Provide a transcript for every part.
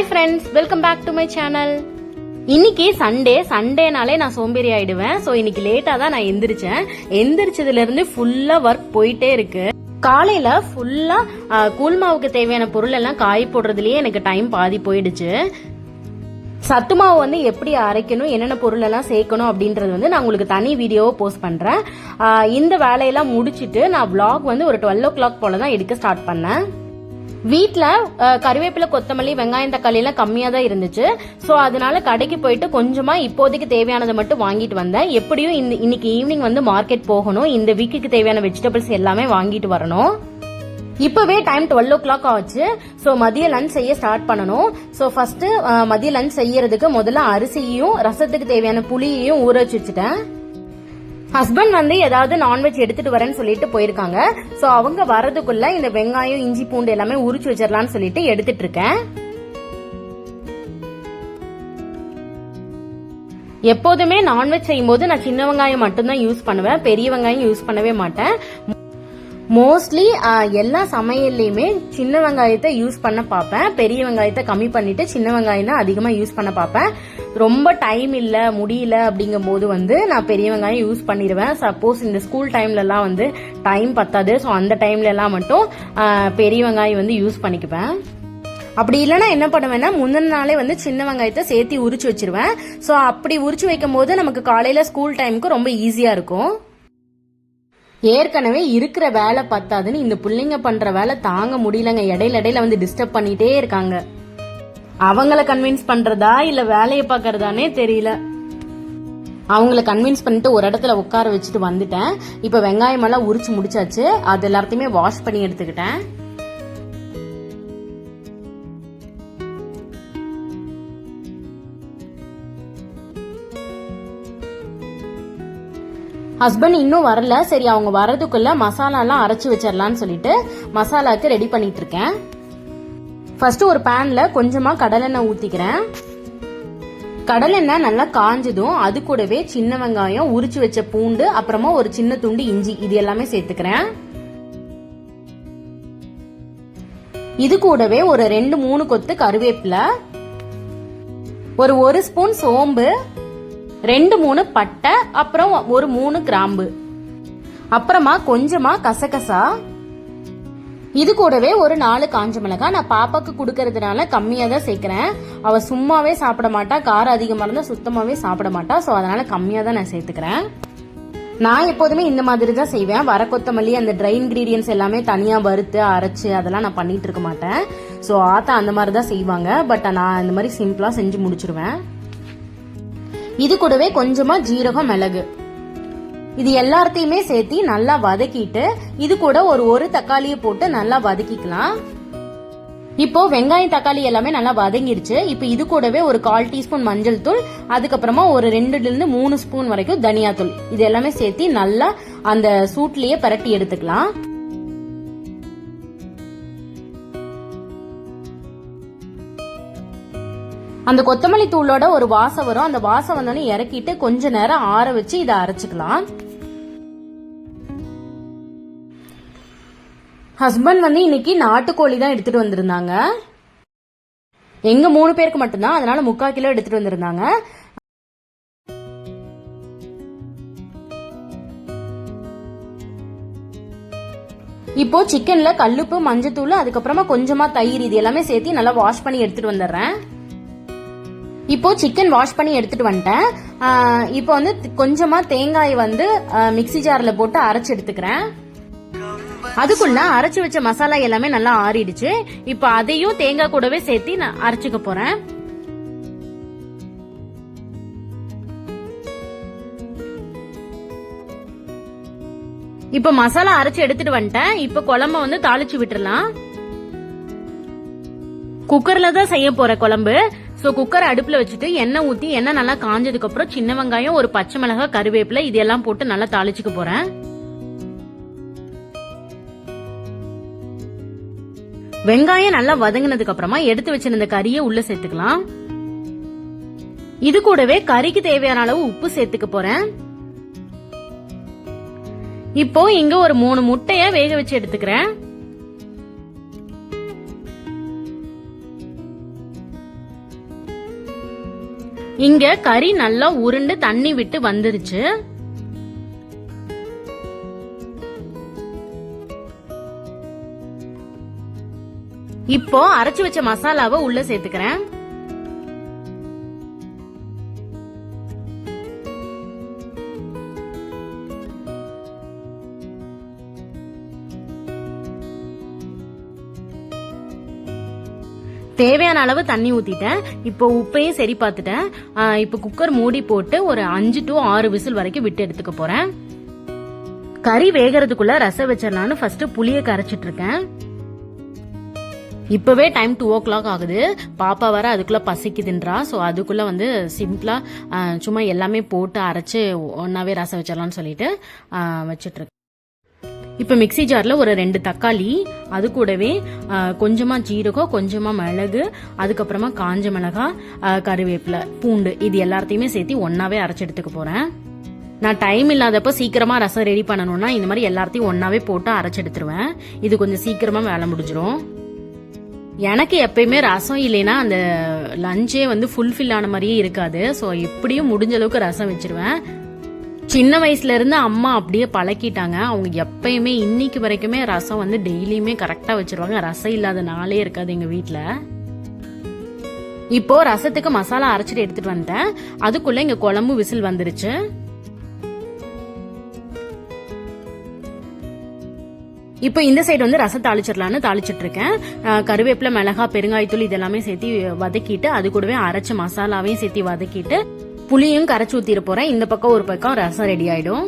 Hi friends welcome back to my channel இன்னைக்கு Sunday சண்டேனாலே நான் சோம்பேறி ஆயிடுவேன். ஸோ இன்னைக்கு லேட்டாக தான் நான் எந்திரிச்சேன். எந்திரிச்சதுல இருந்து ஃபுல்லா ஒர்க் போயிட்டே இருக்கு. காலையில ஃபுல்லா கூல்மாவுக்கு தேவையான பொருள் எல்லாம் காய் போடுறதுலயே எனக்கு டைம் பாதி போயிடுச்சு. சத்து மாவு வந்து எப்படி அரைக்கணும் என்னென்ன பொருள் எல்லாம் சேர்க்கணும் அப்படின்றது வந்து நான் உங்களுக்கு தனி வீடியோவை போஸ்ட் பண்றேன். இந்த வேலையெல்லாம் முடிச்சிட்டு நான் vlog வந்து ஒரு டுவெல் ஓ கிளாக் போல தான் எடுக்க ஸ்டார்ட் பண்ணேன். வீட்டில் கறிவேப்பிலை கொத்தமல்லி வெங்காயம் தக்காளி எல்லாம் கம்மியாக தான் இருந்துச்சு. ஸோ அதனால கடைக்கு போயிட்டு கொஞ்சமா இப்போதைக்கு தேவையானதை மட்டும் வாங்கிட்டு வந்தேன். எப்படியும் இந்த இன்னைக்கு ஈவினிங் வந்து மார்க்கெட் போகணும். இந்த வீக்குக்கு தேவையான வெஜிடபிள்ஸ் எல்லாமே வாங்கிட்டு வரணும். இப்பவே டைம் டுவெல் ஓ கிளாக் ஆச்சு. ஸோ மதிய லஞ்ச் செய்ய ஸ்டார்ட் பண்ணணும். ஸோ ஃபர்ஸ்ட் மதிய லஞ்ச் செய்யறதுக்கு முதல்ல அரிசியையும் ரசத்துக்கு தேவையான புளியையும் ஊற வச்சு வச்சுட்டேன். ஹஸ்பண்ட் வந்து ஏதாவது நான்வெஜ் எடுத்துட்டு வரேன்னு சொல்லிட்டு போயிருக்காங்க. ஸோ அவங்க வரதுக்குள்ள இந்த வெங்காயம் இஞ்சி பூண்டு எல்லாமே உரிச்சு வச்சிடலாம்னு சொல்லிட்டு எடுத்துட்டு இருக்கேன். எப்போதுமே நான்வெஜ் செய்யும்போது நான் சின்ன வெங்காயம் மட்டும்தான் யூஸ் பண்ணுவேன். பெரிய வெங்காயம் யூஸ் பண்ணவே மாட்டேன். மோஸ்ட்லி எல்லா சமையல்லையுமே சின்ன வெங்காயத்தை யூஸ் பண்ண பார்ப்பேன். பெரிய வெங்காயத்தை கம்மி பண்ணிட்டு சின்ன வெங்காயம் தான் அதிகமாக யூஸ் பண்ண பார்ப்பேன். ரொம்ப டைம் இல்லை முடியல அப்படிங்கும் போது வந்து நான் பெரிய வெங்காயம் யூஸ் பண்ணிடுவேன் சப்போஸ் இந்த ஸ்கூல் டைம்லலாம் வந்து டைம் பத்தாது. ஸோ அந்த டைம்லலாம் மட்டும் பெரிய வெங்காயம் வந்து யூஸ் பண்ணிக்குவேன். அப்படி இல்லைன்னா என்ன பண்ணுவேன்னா முந்தின நாளே வந்து சின்ன வெங்காயத்தை சேர்த்து உரிச்சு வச்சிருவேன். ஸோ அப்படி உரிச்சு வைக்கும் போது நமக்கு காலையில் ஸ்கூல் டைமுக்கு ரொம்ப ஈஸியாக இருக்கும். ஏற்கனவே இருக்கிற வேலை பத்தாதுன்னு இந்த பிள்ளைங்க பண்ற வேலை தாங்க முடியலங்க. இடையில இடையில வந்து டிஸ்டர்ப் பண்ணிட்டே இருக்காங்க. அவங்கள கன்வின்ஸ் பண்றதா இல்ல வேலையை பாக்குறதானே தெரியல. அவங்கள கன்வின்ஸ் பண்ணிட்டு ஒரு இடத்துல உட்கார வச்சுட்டு வந்துட்டேன். இப்ப வெங்காயம் எல்லாம் உரிச்சு முடிச்சாச்சு. அது எல்லாத்தையுமே வாஷ் பண்ணி எடுத்துக்கிட்டேன். ஹஸ்பண்ட் இன்னும் வரல. சரி அவங்க வரதுக்குள்ள மசாலாலாம் அரைச்சி வச்சிடலான்னு சொல்லிட்டு மசாலாக்கு ரெடி பண்ணிட்டு இருக்கேன். ஃபர்ஸ்ட் ஒரு பேன்ல கொஞ்சமா கடலெண்ணெய் ஊத்திக்கிறேன். கடலெண்ணெய் நல்லா காஞ்சதும் அது கூடவே சின்ன வெங்காயம் உரிச்சு வச்ச பூண்டு அப்புறமா ஒரு சின்ன துண்டு இஞ்சி இது எல்லாமே சேர்த்துக்கிறேன். இது கூடவே ஒரு ரெண்டு மூணு கொத்து கருவேப்பிலை ஒரு ஒரு ஸ்பூன் சோம்பு ரெண்டு மூணு பட்டை அப்புறம் ஒரு மூணு கிராம்பு. அப்புறமா கொஞ்சமா கசகசா. இது கூடவே ஒரு நாலு காஞ்ச மிளகாய். நான் பாப்பாக்கு கொடுக்கறதுனால கம்மியாக தான் சேர்க்குறேன். அவள் சும்மாவே சாப்பிட மாட்டா. காரம் அதிகமாக இருந்தால் சுத்தமாகவே சாப்பிட மாட்டா. ஸோ அதனால கம்மியாக தான் நான் சேர்த்துக்கிறேன். நான் எப்போதுமே இந்த மாதிரி தான் செய்வேன். வர கொத்தமல்லி அந்த ட்ரை இன்க்ரீடியன்ஸ் எல்லாமே தனியாக வறுத்து அரைச்சு அதெல்லாம் நான் பண்ணிட்டு இருக்க மாட்டேன். ஸோ ஆத்தா அந்த மாதிரி தான் செய்வாங்க. பட் நான் இந்த மாதிரி சிம்பிளாக செஞ்சு முடிச்சிருவேன். இது கூடவே கொஞ்சமா ஜீரகம் மிளகு. இது எல்லாத்தையுமே சேர்த்து நல்லா வதக்கிட்டு இது கூட ஒரு ஒரு தக்காளியை போட்டு நல்லா வதக்கிக்கலாம். இப்போ வெங்காயம் தக்காளி எல்லாமே நல்லா வதங்கிருச்சு. இப்போ இது கூடவே ஒரு கால் டீஸ்பூன் மஞ்சள் தூள் அதுக்கப்புறமா ஒரு ரெண்டுல இருந்து மூணு ஸ்பூன் வரைக்கும் தனியா தூள் இது எல்லாமே சேர்த்து நல்லா அந்த சூட்லயே பரட்டி எடுத்துக்கலாம். அந்த கொத்தமல்லி தூளோட ஒரு வாசம் வரும். அந்த வாசம் வந்தோடனே இறக்கிட்டு கொஞ்ச நேரம் ஆற வச்சு இதை அரைச்சிக்கலாம். ஹஸ்பண்ட் வந்து இன்னைக்கு நாட்டுக்கோழி தான் எடுத்துட்டு வந்திருந்தாங்க. எங்க மூணு பேருக்கு மட்டும்தான். அதனால முக்கால் கிலோ எடுத்துட்டு வந்திருந்தாங்க. இப்போ சிக்கன்ல கல்லுப்பு மஞ்சத்தூள் அதுக்கப்புறமா கொஞ்சமா தயிர் இது எல்லாமே சேர்த்து நல்லா வாஷ் பண்ணி எடுத்துட்டு வந்துடுறேன். இப்போ சிக்கன் வாஷ் பண்ணி எடுத்துட்டு வந்துட்டேன். இப்போ வந்து கொஞ்சமா தேங்காய் வந்து ஆஹ் மிக்ஸி ஜார்ல போட்டு அரைச்சு எடுத்துக்கிறேன். அதுக்குள்ள அரைச்சு வச்ச மசாலா எல்லாமே நல்லா ஆறிடுச்சு. இப்போ அதையும் தேங்காய் கூடவே சேர்த்து நான் அரைச்சுக்க போறேன். இப்போ மசாலா அரைச்சு எடுத்துட்டு வந்துட்டேன். இப்போ குழம்ப வந்து தாளிச்சு விட்டுறலாம். குக்கர்ல தான் செய்ய போற குழம்பு. சோ குக்கர் அடுப்புல வச்சுட்டு எண்ணெய் ஊத்தி எண்ணெய் நல்லா காஞ்சதுக்கு அப்புறம் சின்ன வெங்காயம் ஒரு பச்சை மிளகாய் கருவேப்பிலை இதெல்லாம் போட்டு நல்லா தாளிச்சுக்க போறேன். வெங்காயம் நல்லா வதங்கினதுக்கு அப்புறமா எடுத்து வச்சிருந்த கறியை உள்ள சேர்த்துக்கலாம். இது கூடவே கறிக்கு தேவையான அளவு உப்பு சேர்த்துக்க போறேன். இப்போ இங்க ஒரு மூணு முட்டைய வேக வச்சு எடுத்துக்கிறேன். இங்க கறி நல்லா உருண்டு தண்ணி விட்டு வந்துருச்சு. இப்போ அரைச்சு வச்ச மசாலாவை உள்ள சேர்த்துக்கிறேன். தேவையான அளவு தண்ணி ஊற்றிட்டேன் இப்போ உப்பையும் சரி பார்த்துட்டேன். இப்போ குக்கர் மூடி போட்டு ஒரு அஞ்சு டு ஆறு விசில் வரைக்கும் விட்டு எடுத்துக்க போகிறேன் கறி வேகறதுக்குள்ள ரசம் வச்சிடலான்னு ஃபர்ஸ்ட் புளியை கரைச்சிட்டு இருக்கேன். இப்போவே டைம் டூ ஓ கிளாக் ஆகுது. பாப்பா வர அதுக்குள்ளே பசிக்குதுன்றா. ஸோ அதுக்குள்ளே வந்து சிம்பிளாக சும்மா எல்லாமே போட்டு அரைச்சி ஒன்றாவே ரசம் வச்சிடலாம்னு சொல்லிட்டு ஆ, இப்போ மிக்ஸி ஜாரில் ஒரு ரெண்டு தக்காளி அது கூடவே கொஞ்சமாக கொஞ்சமா ஜீரகம் கொஞ்சமா மிளகு அதுக்கப்புறமா காஞ்ச மிளகாய் கருவேப்பிலை பூண்டு இது எல்லாத்தையுமே சேர்த்து ஒன்னாவே அரைச்சு எடுத்துக்க போறேன். நான் டைம் இல்லாதப்போ சீக்கிரமா ரசம் ரெடி பண்ணணும்னா இந்த மாதிரி எல்லாத்தையும் ஒன்னாவே போட்டு அரைச்சு எடுத்துருவேன். இது கொஞ்சம் சீக்கிரமா வேலை முடிஞ்சிடும் எனக்கு எப்பயுமே ரசம் இல்லைன்னா அந்த லஞ்சே வந்து ஃபுல்ஃபில் ஆன மாதிரியே இருக்காது. ஸோ எப்படியும் முடிஞ்ச அளவுக்கு ரசம் வச்சிருவேன். சின்ன வயசுல இருந்து அம்மா அப்படியே பழக்கிட்டாங்க. அவங்க எப்பயுமே இன்னைக்கு வரைக்குமே ரசம் வந்து டெய்லியுமே கரெக்டா வச்சிருவாங்க. ரசம் இல்லாத நாளே இருக்காது எங்க வீட்டில் இப்போ ரசத்துக்கு மசாலா அரைச்சிட்டு எடுத்துட்டு வந்துட்டேன். அதுக்குள்ள இங்க குழம்பு விசில் வந்துருச்சு. இப்போ இந்த சைடு வந்து ரசம் தாளிச்சிடலான்னு தாளிச்சிட்டு இருக்கேன். கருவேப்பிலை மிளகா பெருங்காயத்தூள் இதெல்லாமே சேர்த்து வதக்கிட்டு அது கூடவே அரைச்ச மசாலாவையும் சேர்த்து வதக்கிட்டு புளியும் கரைச்சி ஊத்திட போறேன். இந்த பக்கம் ஒரு பக்கம் ரசம் ரெடி ஆயிடும்.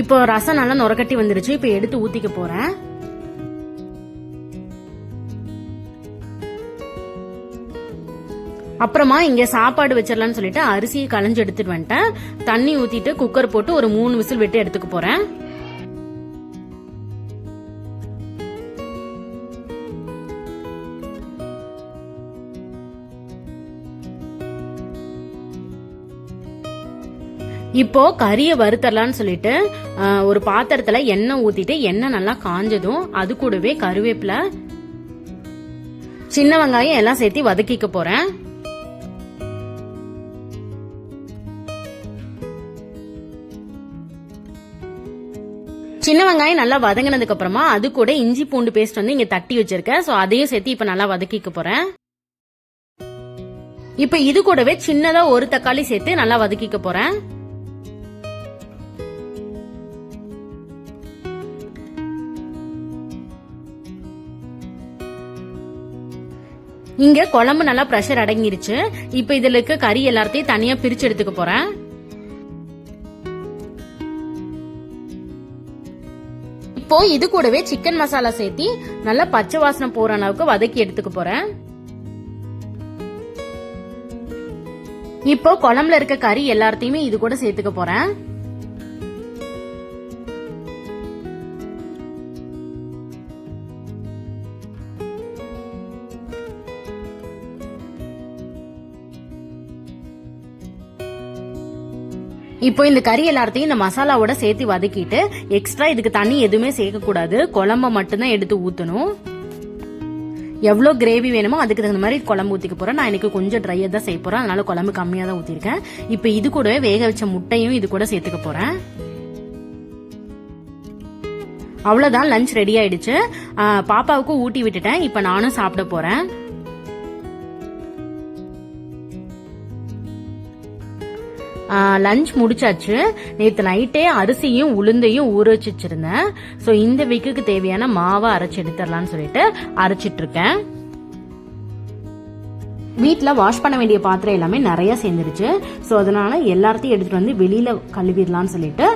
இப்போ ரசம் நல்லா நுரக்கட்டி வந்துருச்சு. இப்போ எடுத்து ஊத்திக்க போறேன். அப்புறமா இங்க சாப்பாடு வச்சிடலாம்னு சொல்லிட்டு அரிசியை களைஞ்சு எடுத்துட்டு வந்துட்டேன். தண்ணி ஊத்திட்டு குக்கர் போட்டு ஒரு மூணு விசில் விட்டு எடுத்துக்க போறேன். இப்போ கறியை வறுத்தரலான்னு சொல்லிட்டு ஒரு பாத்திரத்துல எண்ணெய் ஊத்திட்டு எண்ணெய் நல்லா காஞ்சதும் அது கூடவே கருவேப்பிலை சின்ன வெங்காயம் எல்லாம் சேர்த்து வதக்கிக்க போறேன். சின்ன வெங்காயம் நல்லா வதங்கினதுக்கு அப்புறமா அது கூட இஞ்சி பூண்டு பேஸ்ட் வந்து இங்க தட்டி வச்சிருக்கேன் சோ அதையும் சேர்த்து இப்ப நல்லா வதக்கிக்க போறேன். இப்ப இது கூடவே சின்னதா ஒரு தக்காளி சேர்த்து நல்லா வதக்கிக்க போறேன். இங்க குழம்பு நல்லா ப்ரெஷர் அடங்கிருச்சு. இப்ப இதுல இருக்க கறி எல்லாத்தையும் தனியா பிரிச்சு எடுத்துக்க போறேன். இது கூடவே சிக்கன் மசாலா சேர்த்தி நல்லா பச்சை வாசனை போற அளவுக்கு வதக்கி எடுத்துக்க போறேன். இப்போ குழம்புல இருக்க கறி எல்லாத்தையுமே இது கூட சேர்த்துக்க போறேன். இப்போ இந்த கறி எல்லாத்தையும் இந்த மசாலாவோட சேர்த்து வதக்கிட்டு எக்ஸ்ட்ரா இதுக்கு தண்ணி எதுவுமே சேர்க்கக்கூடாது. குழம்ப மட்டும்தான் எடுத்து ஊற்றணும் எவ்வளோ கிரேவி வேணுமோ அதுக்கு தகுந்த மாதிரி குழம்பு ஊற்றிக்க போகிறேன் நான் எனக்கு கொஞ்சம் ட்ரையாக தான் செய்ய போகிறேன் அதனால குழம்பு கம்மியாக தான் ஊற்றிருக்கேன் இப்போ இது கூடவே வேக வச்ச முட்டையும் இது கூட சேர்த்துக்க போகிறேன் அவ்வளோதான் லஞ்ச் ரெடி ஆயிடுச்சு. பாப்பாவுக்கும் ஊட்டி விட்டுட்டேன். இப்போ நானும் சாப்பிட போகிறேன் லஞ்ச் முடிச்சாச்சு. நேற்று நைட்டே அரிசியும் உளுந்தையும் ஊற வச்சு வச்சிருந்தேன் ஸோ இந்த வீக்குக்கு தேவையான மாவை அரைச்சி எடுத்துடலாம்னு சொல்லிட்டு அரைச்சிட்டு இருக்கேன் வீட்டில் வாஷ் பண்ண வேண்டிய பாத்திரம் எல்லாமே நிறைய சேர்ந்துருச்சு. ஸோ அதனால எல்லாத்தையும் எடுத்துட்டு வந்து வெளியில கழுவிடலாம்னு சொல்லிட்டு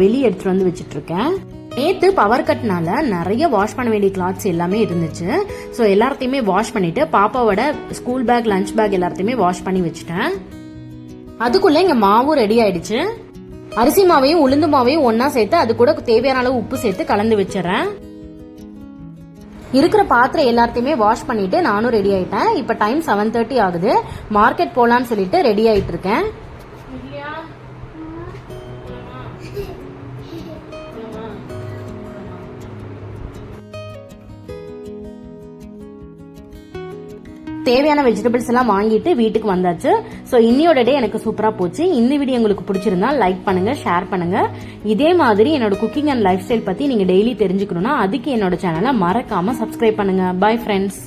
வெளியே எடுத்துட்டு வந்து வச்சுட்டு இருக்கேன் நேற்று பவர் கட்னால நிறைய வாஷ் பண்ண வேண்டிய கிளாத்ஸ் எல்லாமே இருந்துச்சு. ஸோ எல்லாத்தையுமே வாஷ் பண்ணிட்டு பாப்பாவோட ஸ்கூல் பேக் லஞ்ச் பேக் எல்லாத்தையுமே வாஷ் பண்ணி வச்சுட்டேன். அதுக்குள்ள இங்க மாவும் ரெடி ஆயிடுச்சு. அரிசி மாவையும் உளுந்து மாவையும் ஒன்னா சேர்த்து அது கூட தேவையான அளவு உப்பு சேர்த்து கலந்து வச்சிடறேன். இருக்கிற பாத்திரம் எல்லாத்தையுமே வாஷ் பண்ணிட்டு நானும் ரெடி ஆயிட்டேன். இப்ப டைம் செவன் தேர்ட்டி ஆகுது. மார்க்கெட் போலான்னு சொல்லிட்டு ரெடி ஆயிட்டு இருக்கேன். தேவையான வெஜிடபிள்ஸ் எல்லாம் வாங்கிட்டு வீட்டுக்கு வந்தாச்சு. ஸோ இன்னியோட டே எனக்கு சூப்பராக போச்சு. இந்த வீடியோ உங்களுக்கு பிடிச்சிருந்தா லைக் பண்ணுங்க ஷேர் பண்ணுங்க. இதே மாதிரி என்னோட குக்கிங் அண்ட் லைஃப் ஸ்டைல் பத்தி நீங்க டெய்லி தெரிஞ்சுக்கணும்னா அதுக்கு என்னோட சேனலை மறக்காம சப்ஸ்கிரைப் பண்ணுங்க. Bye friends